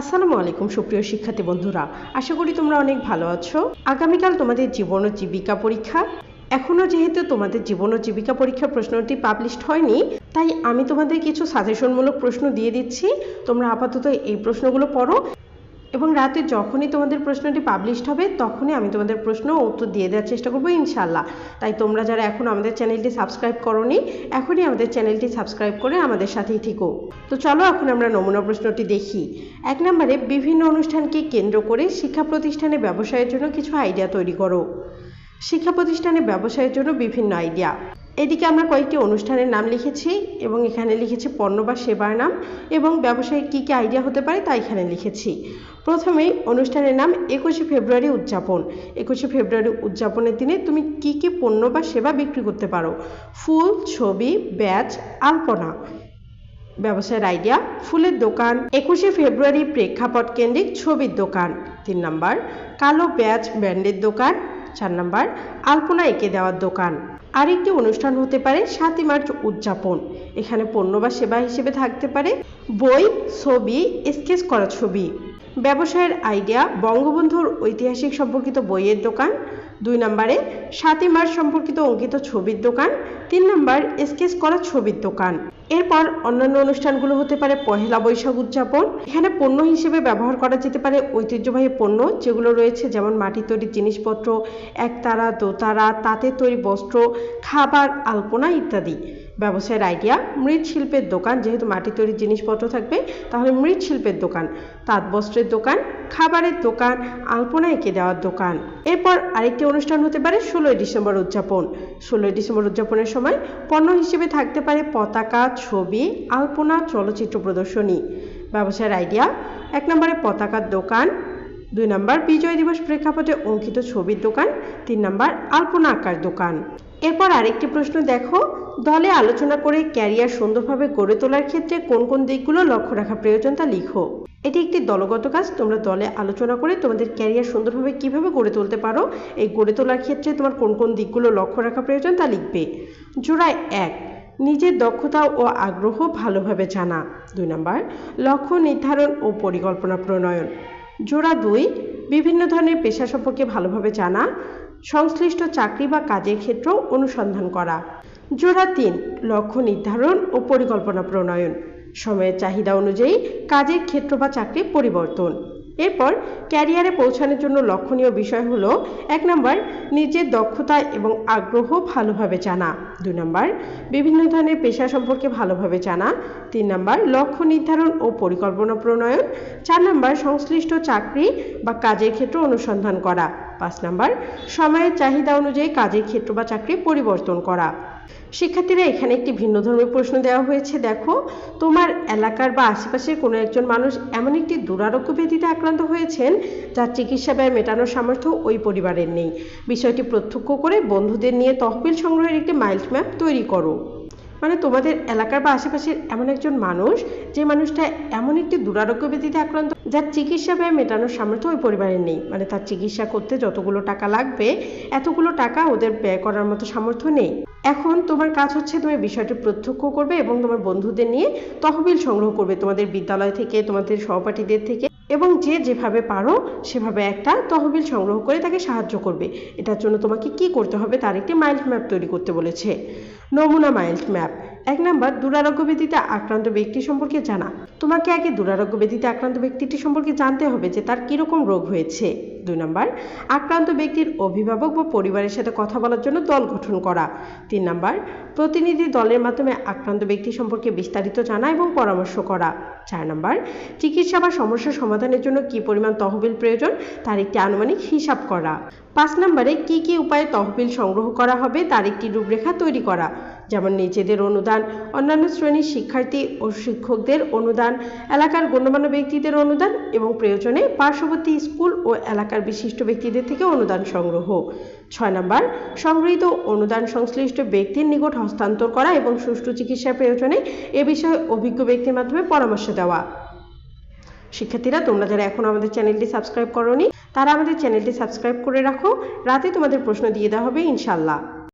আসসালামু আলাইকুম, সুপ্রিয় শিক্ষার্থী বন্ধুরা। আশা করি তোমরা অনেক ভালো আছো। আগামীকাল তোমাদের জীবন ও জীবিকা পরীক্ষা। এখনও যেহেতু তোমাদের জীবন ও জীবিকা পরীক্ষার প্রশ্নটি পাবলিশড হয়নি, তাই আমি তোমাদের কিছু সাজেশনমূলক প্রশ্ন দিয়ে দিচ্ছি। তোমরা আপাতত এই প্রশ্নগুলো পড়ো। এবং রাতে যখনই তোমাদের প্রশ্নটি পাবলিশড হবে, তখনই আমি তোমাদের প্রশ্ন উত্তর দিয়ে দেওয়ার চেষ্টা করব ইনশাল্লাহ তাই তোমরা যারা এখন আমাদের চ্যানেলটি সাবস্ক্রাইব করনি, এখনই আমাদের চ্যানেলটি সাবস্ক্রাইব করে আমাদের সাথেই থেকো। তো চলো এখন আমরা নমুনা প্রশ্নটি দেখি। এক নম্বরে, বিভিন্ন অনুষ্ঠানকে কেন্দ্র করে শিক্ষা প্রতিষ্ঠানে ব্যবসায়ের জন্য কিছু আইডিয়া তৈরি করো। শিক্ষা প্রতিষ্ঠানে ব্যবসায়ের জন্য বিভিন্ন আইডিয়া এদিকে আমরা কয়েকটি অনুষ্ঠানের নাম লিখেছি এবং এখানে লিখেছি পণ্য বা সেবার নাম এবং ব্যবসায়িক কী কী আইডিয়া হতে পারে তা এখানে লিখেছি। প্রথমেই অনুষ্ঠানের নাম একুশে ফেব্রুয়ারি উদযাপন। একুশে ফেব্রুয়ারি উদযাপনের দিনে তুমি কি কি পণ্য বা সেবা বিক্রি করতে পারো? ফুল, ছবি ব্যাচ আলপনা। ব্যবসায়ের আইডিয়া ফুলের দোকান। একুশে ফেব্রুয়ারি প্রেক্ষাপট কেন্দ্রিক ছবির দোকান। তিন নাম্বার, কালো ব্যাচ ব্র্যান্ডের দোকান। চার নাম্বার আলপনা এঁকে দেওয়ার দোকান। আরেকটি অনুষ্ঠান হতে পারে সাতই মার্চ উদযাপন। এখানে পণ্য বা সেবা হিসেবে থাকতে পারে বই, ছবি, স্কেচ করা ছবি। ব্যবসায়ের আইডিয়া, বঙ্গবন্ধুর ঐতিহাসিক সম্পর্কিত বইয়ের দোকান দুই নম্বরে, সাতই মার্চ সম্পর্কিত অঙ্কিত ছবির দোকান। তিন নম্বর, স্কেচ করা ছবির দোকান। এরপর অন্যান্য অনুষ্ঠানগুলো হতে পারে পহেলা বৈশাখ উদযাপন। এখানে পণ্য হিসেবে ব্যবহার করা যেতে পারে ঐতিহ্যবাহী পণ্য, যেগুলো রয়েছে যেমন মাটির তৈরি জিনিসপত্র, একতারা, দোতারা, তাঁতের তৈরি বস্ত্র, খাবার, আলপনা ইত্যাদি। ব্যবসায়ের আইডিয়া মৃৎশিল্পের দোকান, যেহেতু মাটি তৈরি জিনিসপত্র থাকবে, তাহলে মৃৎশিল্পের দোকান। তাঁত বস্ত্রের দোকান খাবারের দোকান, আলপনা এঁকে দেওয়ার দোকান। এরপর আরেকটি অনুষ্ঠান হতে পারে ষোলোই ডিসেম্বর উদযাপন। ষোলোই ডিসেম্বর উদযাপনের সময় পণ্য হিসেবে থাকতে পারে পতাকা, ছবি, আলপনা, চলচ্চিত্র প্রদর্শনী। ব্যবসার আইডিয়া, এক নম্বরে পতাকার দোকান দুই নম্বর, বিজয় দিবস প্রেক্ষাপটে অঙ্কিত ছবির দোকান, তিন নম্বর, আলপনা আঁকার দোকান। এরপর আরেকটি প্রশ্ন, দেখো, দলে আলোচনা করে ক্যারিয়ার সুন্দরভাবে গড়ে তোলার ক্ষেত্রে কোন কোন দিকগুলো লক্ষ্য রাখা প্রয়োজন তা লিখো। এটি একটি দলগত কাজ, তোমরা দলে আলোচনা করে তোমাদের ক্যারিয়ার সুন্দরভাবে কীভাবে গড়ে তুলতে পারো, এই গড়ে তোলার ক্ষেত্রে তোমার কোন কোন দিকগুলো লক্ষ্য রাখা প্রয়োজন তা লিখবে। জোড়ায় এক, নিজের দক্ষতা ও আগ্রহ ভালোভাবে জানা। দুই নম্বর, লক্ষ্য নির্ধারণ ও পরিকল্পনা প্রণয়ন। জোড়া দুই, বিভিন্ন ধরনের পেশা সম্পর্কে ভালোভাবে জানা, সংশ্লিষ্ট চাকরি বা কাজের ক্ষেত্র অনুসন্ধান করা। জোড়া তিন, লক্ষ্য নির্ধারণ ও পরিকল্পনা প্রণয়ন। সময়ের চাহিদা অনুযায়ী কাজের ক্ষেত্র বা চাকরি পরিবর্তন। এরপর ক্যারিয়ারে পৌঁছানোর জন্য লক্ষণীয় বিষয় হলো, এক নম্বর, নিজের দক্ষতা এবং আগ্রহ ভালোভাবে জানা। দুই নম্বর, বিভিন্ন ধরনের পেশা সম্পর্কে ভালোভাবে জানা। তিন নম্বর, লক্ষ্য নির্ধারণ ও পরিকল্পনা প্রণয়ন। চার নম্বর, সংশ্লিষ্ট চাকরি বা কাজের ক্ষেত্র অনুসন্ধান করা। পাঁচ নম্বর, সময়ের চাহিদা অনুযায়ী কাজের ক্ষেত্র বা চাকরি পরিবর্তন করা। শিক্ষার্থীরা এখানে একটি ভিন্ন ধর্মের প্রশ্ন দেওয়া হয়েছে। দেখো, তোমার এলাকার বা আশেপাশের কোনো একজন মানুষ এমন একটি দুরারোগ্য ব্যাধিতে আক্রান্ত হয়েছেন, যার চিকিৎসা ব্যয় মেটানোর সামর্থ্য ওই পরিবারের নেই। বিষয়টি প্রত্যক্ষ করে বন্ধুদের নিয়ে তহবিল সংগ্রহের একটি মাইল্ড ম্যাপ তৈরি করো। মানে তোমাদের এলাকার বা আশেপাশের এমন একজন মানুষ, যে মানুষটা এমন একটি দুরারোগ্য ব্যাধিতে আক্রান্ত, যার চিকিৎসা ব্যয় মেটানোর সামর্থ্য ওই পরিবারের নেই। মানে তার চিকিৎসা করতে যতগুলো টাকা লাগবে, এতগুলো টাকা ওদের ব্যয় করার মতো সামর্থ্য নেই। এখন তোমার কাজ হচ্ছে তুমি বিষয়টি প্রত্যক্ষ করবে এবং তোমার বন্ধুদের নিয়ে তহবিল সংগ্রহ করবে তোমাদের বিদ্যালয় থেকে, তোমাদের সহপাঠীদের থেকে, এবং যে যেভাবে পারো সেভাবে একটা তহবিল সংগ্রহ করে তাকে সাহায্য করবে। এটার জন্য তোমাকে কি করতে হবে তার একটি মাইল্ড ম্যাপ তৈরি করতে বলেছে। নমুনা মাইল্ড ম্যাপ এক নাম্বার, দুরারোগ্য ব্যাধিতে আক্রান্ত ব্যক্তি সম্পর্কে জানা। তোমাকে আগে দুরারোগ্য ব্যাধিতে আক্রান্ত ব্যক্তিটি সম্পর্কে জানতে হবে যে তার কীরকম রোগ হয়েছে। দুই নম্বর, আক্রান্ত ব্যক্তির অভিভাবক বা পরিবারের সাথে কথা বলার জন্য দল গঠন করা। তিন নম্বর, প্রতিনিধি দলের মাধ্যমে আক্রান্ত ব্যক্তি সম্পর্কে বিস্তারিত জানা এবং পরামর্শ করা। চার নম্বর, চিকিৎসা বা সমস্যা সমাধানের জন্য কি পরিমাণ তহবিল প্রয়োজন, তার একটি আনুমানিক হিসাব করা। পাঁচ নম্বরে, কি কি উপায়ে তহবিল সংগ্রহ করা হবে, তার একটি রূপরেখা তৈরি করা। যেমন নিজেদের অনুদান, অন্যান্য শ্রেণির শিক্ষার্থী ও শিক্ষকদের অনুদান, এলাকার গণ্যমান্য ব্যক্তিদের অনুদান এবং প্রয়োজনে পার্শ্ববর্তী স্কুল ও এলাকার বিশিষ্ট ব্যক্তিদের থেকে অনুদান সংগ্রহ। ছয় নম্বর, সংগৃহীত অনুদান সংশ্লিষ্ট ব্যক্তির নিকট হস্তান্তর করা এবং সুষ্ঠু চিকিৎসার প্রয়োজনে এ বিষয়ে অভিজ্ঞ ব্যক্তির মাধ্যমে পরামর্শ দেওয়া। শিক্ষার্থীরা, তোমরা যারা এখন আমাদের চ্যানেলটি সাবস্ক্রাইব করনি, তারা আমাদের চ্যানেলটি সাবস্ক্রাইব করে রাখো। রাতে তোমাদের প্রশ্ন দিয়ে দেওয়া হবে ইনশাল্লাহ